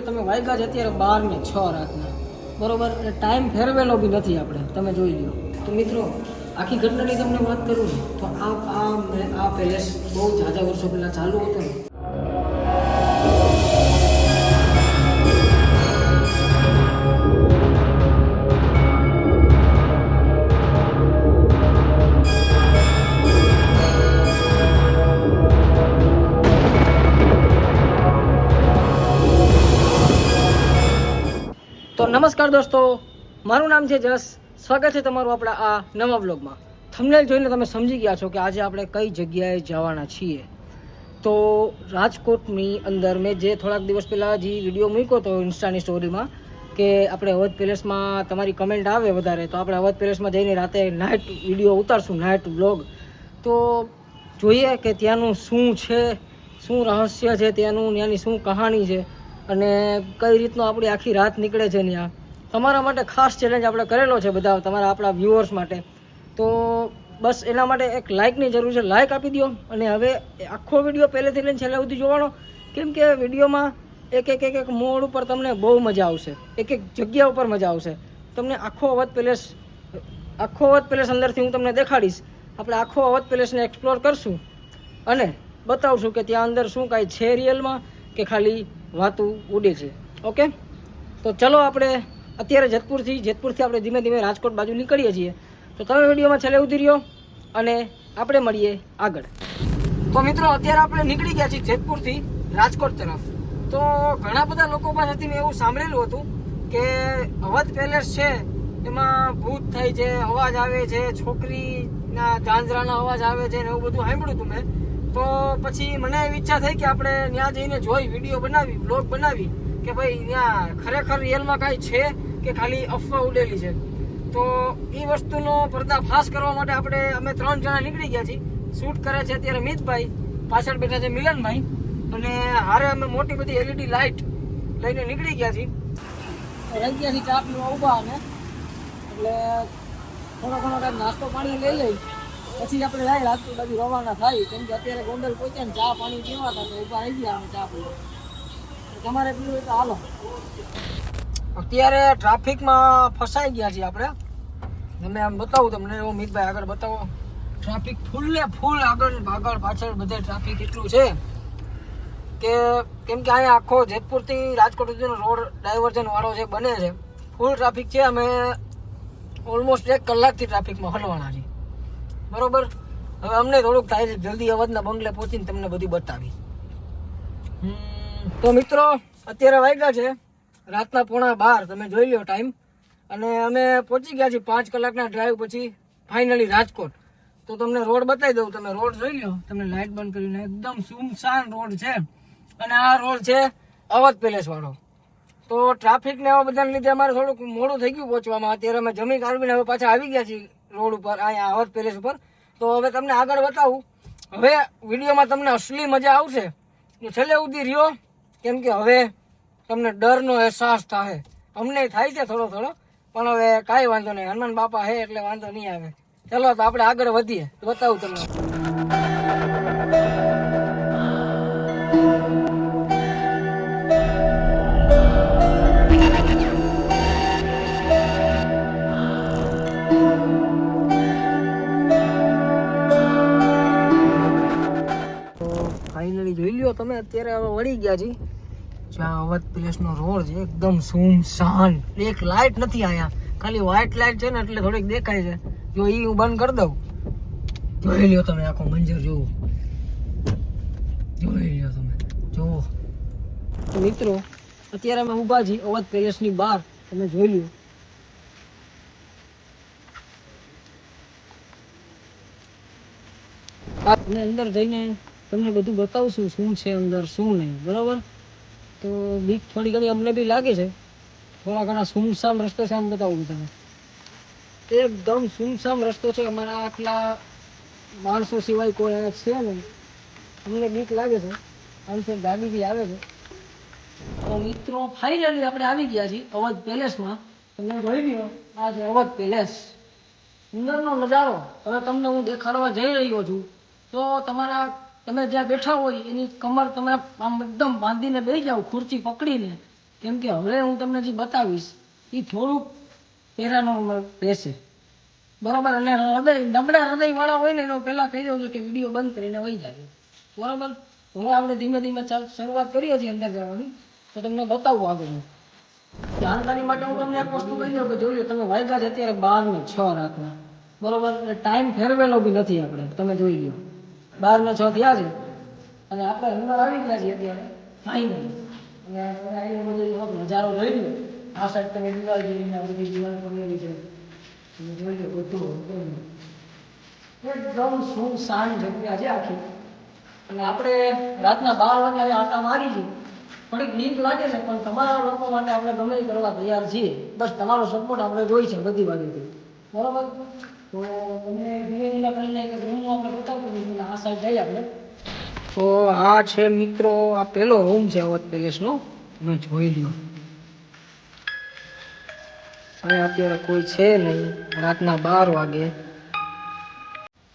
અત્યારે બાર ને છ રાતના. બરોબર? ટાઈમ ફેરવેલો બી નથી આપણે. તમે જોઈ લો તો મિત્રો, આખી ઘટનાની તમને વાત કરું તો આ આ આ પેલેસ બહુ ઝાઝા વર્ષો પહેલાં ચાલુ હતો ને. નમસ્કાર દોસ્તો, મારું નામ છે જસ સ્વાગત છે તમારું આપણા આ નવા વ્લોગમાં. થંબનેલ જોઈને તમે સમજી ગયા છો કે આજે આપણે કઈ જગ્યાએ જવાના છીએ. તો રાજકોટની અંદર મેં જે થોડાક દિવસ પહેલાં જે વીડિયો મૂક્યો હતો ઇન્સ્ટાની સ્ટોરીમાં કે આપણે અવધ પેલેસમાં તમારી કમેન્ટ આવે વધારે, તો આપણે અવધ પેલેસમાં જઈને રાતે નાઇટ વીડિયો ઉતારશું નાઇટ વ્લોગ તો જોઈએ કે ત્યાંનું શું છે, શું રહસ્ય છે, ત્યાંનું, ત્યાંની શું કહાણી છે. અને કઈ રીતનું આપણી આખી રાત નીકળે છે ત્યાં. તમારા માટે ખાસ ચેલેન્જ આપણે કરેલો છે બધા, તમારા આપણા વ્યુઅર્સ માટે. તો બસ એના માટે એક લાઇકની જરૂર છે. લાઇક આપી દો અને હવે આખો વીડિયો પહેલેથી લઈને છેલ્લે સુધી જોવાનો. કેમ કે વિડીયોમાં એક એક એક એક મોડ ઉપર તમને બહુ મજા આવશે. એક એક જગ્યા ઉપર મજા આવશે. તમને આખો અવધ પેલેસ આખો અવધ પેલેસ અંદરથી હું તમને દેખાડીશ. આપણે આખો અવધ પેલેસને એક્સપ્લોર કરશું. અને બતાવશું કે ત્યાં અંદર શું કાંઈ છે રિયલમાં કે ખાલી વાતું ઉડે છે. ઓકે તો ચલો આપણે અત્યારે જેતપુરથી જેતપુરથી આપણે ધીમે ધીમે રાજકોટ બાજુ નીકળીએ છીએ. તો તમે વિડીયોમાં છેલ્લે ઉતરી રહ્યો અને આપણે મળીએ આગળ. તો મિત્રો, અત્યારે આપણે નીકળી ગયા છીએ જેતપુરથી રાજકોટ તરફ. તો ઘણા બધા લોકો પાસેથી મેં એવું સાંભળેલું હતું કે અવધ પેલેસ છે, એમાં ભૂત થાય છે, અવાજ આવે છે, છોકરીના ઝાંઝરાના અવાજ આવે છે ને એવું બધું સાંભળ્યું હતું મેં. તો પછી મને એવી ઈચ્છા થઈ કે આપણે ત્યાં જઈને જોઈ, વીડિયો બનાવી બ્લોગ બનાવી, કે ભાઈ ત્યાં ખરેખર રિયલમાં કાંઈ છે કે ખાલી અફવા ઉડેલી છે? તો એ વસ્તુનો પર્દાફાશ કરવા માટે આપણે, અમે ત્રણ જણા નીકળી ગયા છીએ. શૂટ કરે છે અત્યારે મિતભાઈ, પાછળ બેઠા છે મિલનભાઈ. અને હારે અમે મોટી બધી એલઈડી લાઇટ લઈને નીકળી ગયા છીએ. રહી ગયા છીએ ચા પીવા ઊભા અને એટલે થોડો ઘણો કાંઈક નાસ્તો પાણી લઈ લઈ. પછી આપણે જાય રાજકોટ બાજુ રવાના થાય, કેમ કે અત્યારે ગોંડલ પહોંચ્યા ને ચા પાણી પીવા હતા તો રહી ગયા અમે ચા પીવા. તમારે પીવું હોય તો હાલો. અત્યારે ટ્રાફિકમાં ફસાઈ ગયા છીએ આપણે. તમે આમ બતાવું, તમને એવો મિતભાઈ આગળ બતાવો. ટ્રાફિક ફૂલ ફૂલ આગળ આગળ પાછળ બધે ટ્રાફિક એટલું છે કે કેમ કે અહીંયા આખો જેતપુરથી રાજકોટ સુધીનો રોડ ડાયવર્ઝન વાળો જે બને છે. ફૂલ ટ્રાફિક છે, અમે ઓલમોસ્ટ એક કલાકથી ટ્રાફિકમાં હલવાના છીએ. બરોબર? હવે અમને થોડુંક થાય છે, જલ્દી અવાજના બંગલે પહોંચીને તમને બધું બતાવી. તો મિત્રો, અત્યારે વાગ્યા છે, રાતના પોણા બાર, તમે જોઈ લો ટાઈમ અને અમે પહોંચી ગયા છીએ પાંચ કલાકના ડ્રાઈવ પછી ફાઇનલી રાજકોટ. તો તમને રોડ બતાવી દઉં, તમે રોડ જોઈ લો તમને લાઇટ બંધ કરીને એકદમ સુમસાન રોડ છે. અને આ રોડ છે અવધ પેલેસ વાળો તો ટ્રાફિક ને એવા બધાને લીધે અમારે થોડુંક મોડું થઈ ગયું પહોંચવામાં. અત્યારે અમે જમી કાઢવીને હવે પાછા આવી ગયા છીએ. રોડ ઉપર, અહીંયા આવત પેલેસ ઉપર. તો હવે તમને આગળ બતાવું. હવે વિડીયોમાં તમને અસલી મજા આવશે. તો છેલ્લે સુધી રહ્યો, કેમ કે હવે તમને ડરનો અહેસાસ થાય અમને થાય છે થોડો થોડો, પણ હવે કાંઈ વાંધો નહીં. હનુમાન બાપા હે એટલે વાંધો નહીં આવે. ચલો, તો આપણે આગળ વધીએ. બતાવું તમને. ફાઇનલી જોઈ લ્યો તમે, અત્યારે હવે વળી ગયા છીએ જ્યાં અવધ પ્લેસનો રોડ છે, એકદમ સુમસાન એક લાઇટ નથી આયા. ખાલી વ્હાઇટ લાઇટ છે ને એટલે થોડીક દેખાય છે. જો એ હું બંધ કરી દઉં. જોઈ લ્યો તમે આખો મંજર જોવો જોઈ લ્યો તમે. જોવો મિત્રો, અત્યારે અમે ઊભા છીએ અવધ પેલેસની બહાર. તમે જોઈ લ્યો. અંદર જઈને તમને બધું બતાવશું શું છે અંદર, શું નહીં, બરાબર? તો બીક થોડી ઘણી અમને બી લાગે છે. થોડા ઘણા સુમસામ રસ્તો છે આમ બતાવું તમે એકદમ સુમસામ રસ્તો છે. અમારા આટલા માણસો સિવાય કોઈ છે નહીં. અમને બીક લાગે છે. આમથી ગાડી બી આવે છે. તો મિત્રો ફાઇનલી આપણે આવી ગયા છીએ અવધ પેલેસમાં. તમને જોઈ લ્યો, આ છે અવધ પેલેસ. અંદરનો નજારો. હવે તમને હું દેખાડવા જઈ રહ્યો છું. તો તમારા તમે જ્યાં બેઠા હોય, એની કમર તમે આમ એકદમ બાંધીને બેસી જાઓ ખુરચી પકડીને. કેમ કે હવે હું તમને જે બતાવીશ એ થોડુંક પેરાનોર્મલ રહેશે. બરાબર? અને હૃદય, નબળા હૃદયવાળા હોય ને, એનો પહેલાં કહી દઉં છું કે વીડિયો બંધ કરીને વહી જાય. બરાબર? હવે આપણે ધીમે ધીમે ચાલ, શરૂઆત કરીએ છીએ અંદર જવાની. તો તમને બતાવું આગળ. જાણકારી માટે હું તમને એક વસ્તુ કહી દઉં કે લો, તમે વાગ્યા છે અત્યારે બાર ને છ રાતના. બરોબર? ટાઈમ ફેરવેલો બી નથી આપણે. તમે જોઈ લો. બાર ને છ થયા છે. અને આપણે અંદર આવી ગયા છીએ અત્યારે ફાઇનલ આવીને બધો નજારો જોઈ લો આ સાઈડ તમે દિવાલ જોઈ આ બધી દિવાલ બનેલી છે. તમે જોઈ લો બધું એકદમ સુનસાન જગ્યા છે આખી. અને આપણે રાતના બાર વાગે આટા મારી છીએ થોડીક બીક લાગે છે, પણ તમારા લોકો માટે આપણે ગમે કરવા તૈયાર છીએ. બસ તમારો સપોર્ટ આપણે જોઈ છે બધી બાજુથી બરોબર? તો તમને ધીમે કરીને એક રૂમ આપણે બતાવતો જઈએ આ સાઈડ જઈ આપણે. તો આ છે મિત્રો, આ પહેલો રૂમ છે અવધ પેલેસનો. તમે જોઈ લ્યો. અને અત્યારે કોઈ છે નહીં. રાતના બાર વાગે.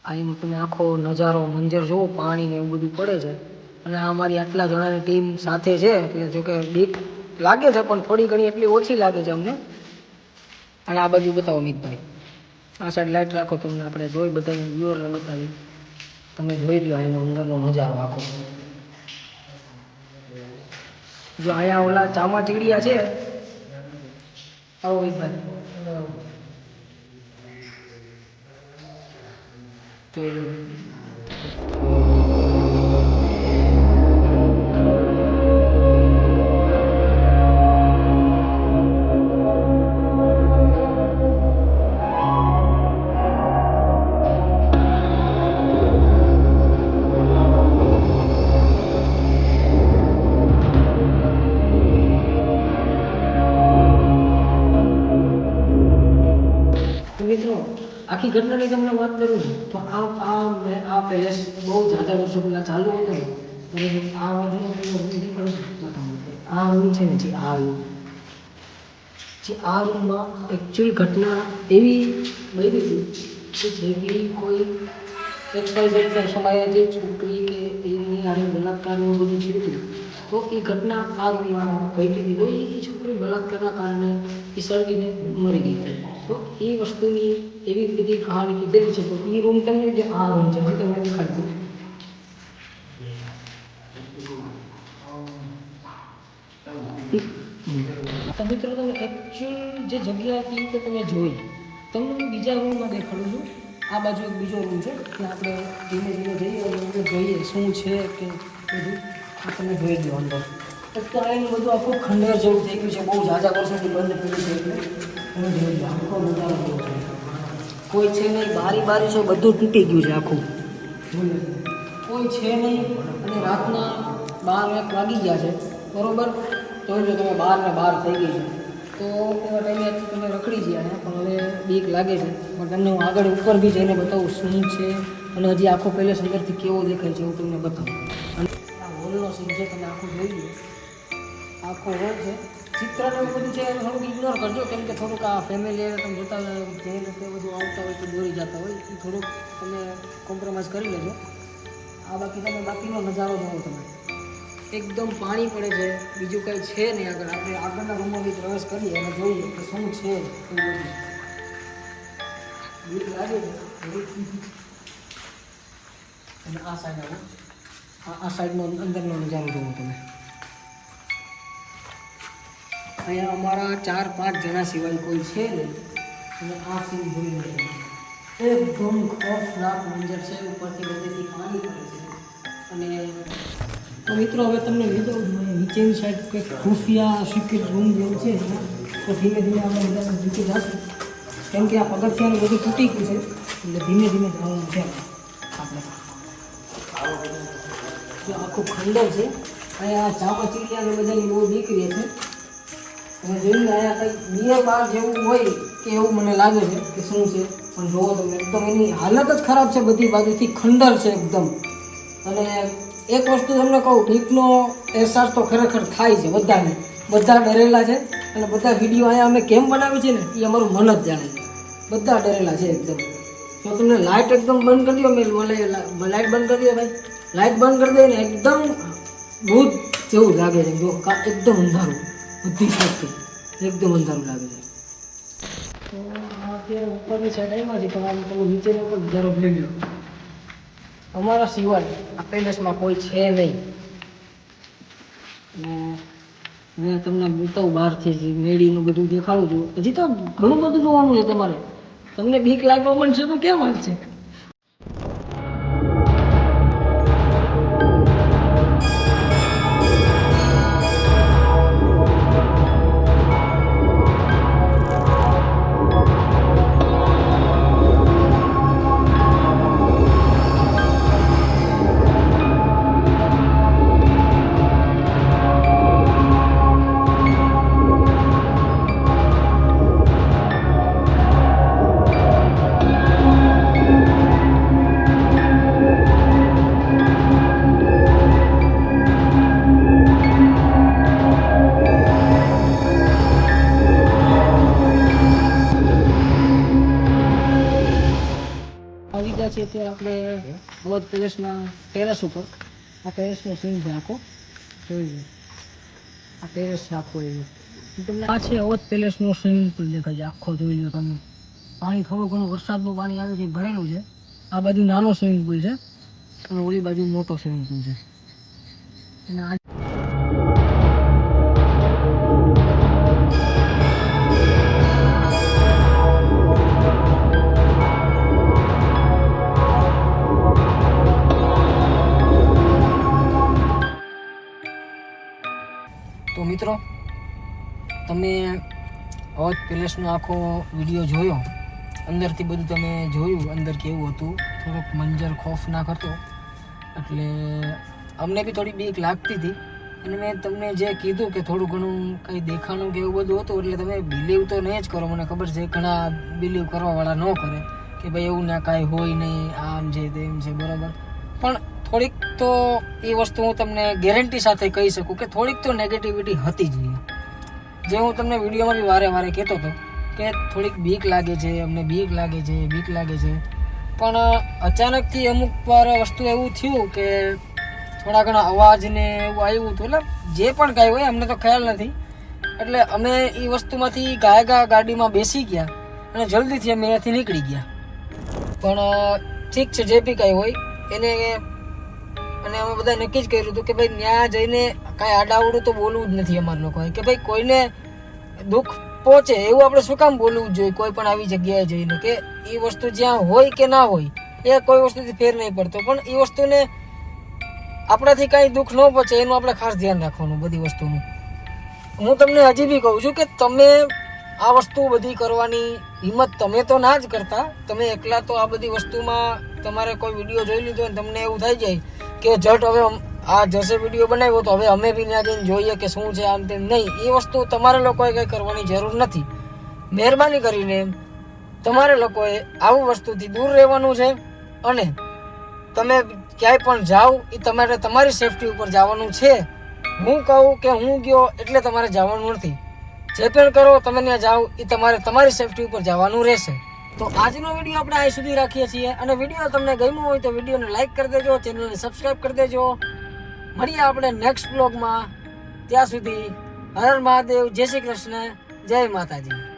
અહીંનો તમે આખો નજારો, મંજર જુઓ પાણી ને એવું બધું પડે છે. અને અમારી આટલા જણાની ટીમ સાથે છે કે જોકે બીક લાગે છે, પણ થોડી ઘણી એટલી ઓછી લાગે છે અમને. અને આ બાજુ બતાવો મિતભાઈ. આ સાઈડ લાઈટ રાખો તમને આપણે જોઈ બધા વ્યુઅરને બતાવી તમે જોઈ લો એનો અંદરનો નજારો આખો. જો અહીંયા ઓલા ચામાચીડિયા છે. આવો ભાઈ. તો ઘટનાની તમને વાત કરું તો આ આ મેં આ પહેલે બહુ જાતા વર્ષો પહેલાં ચાલુ હતું. બરાબર આ. આ રૂમ છે ને, જે આ રૂમ. જે આ રૂમમાં એકચ્યુઅલ ઘટના એવી બની હતી કે જેવી કોઈ એક્સવાઇઝેડ સમયે જે છોકરી કે એની આડે બલાત્કારનું બધું થયું હતું, તો એ ઘટના આ રૂમમાં ઘટી હતી તો એ છોકરી બલાત્કારના કારણે એ સળગીને મરી ગઈ. તો એ વસ્તુની એવી બધી કહાણી કીધેલી છે તો એ રૂમ તમને જે આ રૂમ છે હું તમને દેખાડતું તો મિત્રો, તમે એકચ્યુઅલ જે જગ્યા હતી તે તમે જોઈ. તમને હું બીજા રૂમમાં દેખાડું છું. આ બાજુ એક બીજો રૂમ છે, ત્યાં આપણે ધીમે ધીમે જઈએ અને જોઈએ શું છે કે બધું. તમે જોઈ દો અંદર. અત્યારે બધું આખું ખંડેર જેવું થઈ ગયું છે. બહુ ઝાઝા વર્ષોથી બંધ પડ્યું છે એટલે તમે જોઈ લઉં આખો નજારો છે કોઈ છે નહીં, બારી બારી છે, બધું તૂટી ગયું છે આખું. કોઈ છે નહીં, અને રાતના બાર એક વાગી ગયા છે, બરોબર? તો જો તમે બાર ને બાર થઈ ગઈ છે. તો એવા ટાઈમે તમે રખડી ગયા પણ હવે બીક લાગે છે. પણ તમને હું આગળ ઉપર બી જઈને બતાવું શું છે, અને હજી આખો પહેલે અંદરથી કેવો દેખાય છે, હું તમને બતાવું. અને આ હોલનો સીન છે, તમે આખું જોઈ લો. આખો હોલ છે. ચિત્ર ને એવું બધું છે, થોડુંક ઇગ્નોર કરજો. કેમ કે થોડુંક આ ફેમિલી તમે જોતા જે રીતે બધું આવતા હોય, તો દોરી જતા હોય, એ થોડુંક તમે કોમ્પ્રોમાઇઝ કરી લેજો. આ બાકી તમે બાકીનો નજારો જોવો તમે. એકદમ પાણી પડે છે, બીજું કંઈ છે નહીં આગળ. આપણે આગળના રૂમમાં બી પ્રવેશ કરીએ અને જોઈએ કે શું છે છે અને આ સાઈડ આવો. આ સાઈડનો અંદરનો નજારો જોવો તમે. અહીંયા અમારા ચાર, પાંચ જણા સિવાય કોઈ છે નહીં. અને આ સીન જોઈ લો. એકદમ ખોફનાક મંજર છે. ઉપરથી બધેથી પાણી પડે છે. અને તો મિત્રો, હવે તમને અહીંયા નીચેની સાઈડ કંઈક ખુફિયા સિક્રેટ રૂમ જેવું છે. તો ધીમે ધીમે આપણે બધા નીચે જશું કેમ કે આ પગથિયાનું બધું તૂટી ગયું છે. એટલે ધીમે ધીમે જવાનું છે આપણે. આખું ખંડર છે. અહીંયા ચાપા ચીડિયા ને બધાની બહુ દીકરી છે. જોયું અહીંયા કંઈક બીએ બાર જેવું હોય કે એવું મને લાગે છે કે શું છે. પણ જોવો તમે એકદમ એની હાલત જ ખરાબ છે બધી બાજુથી ખંડર છે એકદમ. અને એક વસ્તુ તમને કહું બીકનો અહેસાસ તો ખરેખર થાય છે બધાને. બધા ડરેલા છે અને બધા વીડિયો અહીંયા અમે કેમ બનાવી છે ને, એ અમારું મન જ જાણે છે. બધા ડરેલા છે એકદમ. જો તમને લાઇટ એકદમ બંધ કરી દો, મેં લાઇટ બંધ કરી દો ભાઈ. લાઇટ બંધ કરી દે ને એકદમ ભૂત જેવું લાગે છે. જો એકદમ અંધારું. બધી શક્તિ. એકદમ અંધારું લાગે છે. અત્યારે ઉપરની સાઈડ આવ્યા છે, તો આમ તમે નીચેનો પણ નજારો જોઈ ગયો અમારા સિવાય આ પેલેસમાં કોઈ છે નહીં. ને મેં તમને બતાવું બહારથી જ મેળીનું બધું દેખાડું છું. હજી તો ઘણું બધું જોવાનું છે તમારે. તમને બીક લાગવા છે તો કેમ હાલશે? આવી ટેરેસ ઉપર આ ટેરેસનો સીન છે આખો જોઈ લો આ ટેરેસ છે આખો એવો તમને આ છે અવધ પેલેસનો સ્વિમિંગ પુલ દેખાય છે આખો જોઈ લો તમે પાણી થોડું ઘણું વરસાદનું પાણી આવે છે ભરેલું છે આ બાજુ નાનો સ્વિમિંગ પુલ છે અને ઓલી બાજુ મોટો સ્વિમિંગ પુલ છે અને આ મિત્રો, તમે અવધ પેલેસનો આખો વીડિયો જોયો, અંદરથી બધું તમે જોયું, અંદર કેવું હતું, થોડોક મંજર ખોફનાક હતો એટલે અમને બી થોડી બીક લાગતી હતી. અને મેં તમને જે કીધું કે થોડું ઘણું કંઈ દેખાણું કે એવું બધું હતું, એટલે તમે બિલીવ તો નહીં જ કરો. મને ખબર છે, ઘણા બિલીવ કરવાવાળા ન કરે કે ભાઈ એવું ના કાંઈ હોય નહીં, આમ છે તેમ છે, બરાબર. પણ થોડીક તો એ વસ્તુ હું તમને ગેરંટી સાથે કહી શકું કે થોડીક તો નેગેટિવિટી હતી જ નહીં. જે હું તમને વિડીયોમાં બી વારે વારે કહેતો હતો કે થોડીક બીક લાગે છે, અમને બીક લાગે છે, બીક લાગે છે. પણ અચાનકથી અમુક વાર વસ્તુ એવું થયું કે થોડા ઘણા અવાજને એવું આવ્યું હતું, એટલે જે પણ ગાયું હોય અમને તો ખ્યાલ નથી. એટલે અમે એ વસ્તુમાંથી ગાય ગા ગાડીમાં બેસી ગયા અને જલ્દીથી અમે અહીંયાથી નીકળી ગયા. પણ ઠીક છે, જે બી કાંઈ હોય એને અને અમે બધા નક્કી જ કર્યું હતું કે ભાઈ ત્યાં જઈને કાંઈ આડાવડું તો બોલવું જ નથી અમારા લોકોએ. કે ભાઈ કોઈને દુઃખ પહોંચે એવું આપણે શું કામ બોલવું જ જોઈએ? કોઈ પણ આવી જગ્યાએ જઈને કે એ વસ્તુ જ્યાં હોય કે ના હોય, એ કોઈ વસ્તુથી ફેર નહીં પડતો. પણ એ વસ્તુને આપણાથી કાંઈ દુઃખ ન પહોંચે એનું આપણે ખાસ ધ્યાન રાખવાનું બધી વસ્તુનું. હું તમને હજી બી કહું છું કે તમે આ વસ્તુ બધી કરવાની હિંમત તમે તો ના જ કરતા. તમે એકલા તો આ બધી વસ્તુમાં તમારે કોઈ વીડિયો જોઈ લીધો ને તમને એવું થઈ જાય કે જટ હવે આ જશે વીડિયો બનાવ્યો તો હવે અમે બી ત્યાં જઈને જોઈએ કે શું છે આમ તેમ નહીં. એ વસ્તુ તમારે લોકોએ કંઈ કરવાની જરૂર નથી. મહેરબાની કરીને તમારે લોકોએ આવું વસ્તુથી દૂર રહેવાનું છે અને તમે ક્યાંય પણ જાઓ એ તમારે તમારી સેફટી ઉપર જવાનું છે. હું કહું કે હું ગયો એટલે તમારે જવાનું નથી. જે પણ કરો, તમે ત્યાં જાઓ એ તમારે તમારી સેફટી ઉપર જવાનું રહેશે. તો આજનો વીડિયો આપણે અહીં સુધી રાખીએ છીએ. અને વીડિયો તમને ગમ્યો હોય તો વિડીયોને લાઈક કરી દેજો, ચેનલને સબસ્ક્રાઈબ કરી દેજો. મળીએ આપણે નેક્સ્ટ બ્લોગમાં ત્યાં સુધી હર મહાદેવ, જય શ્રી કૃષ્ણ, જય માતાજી.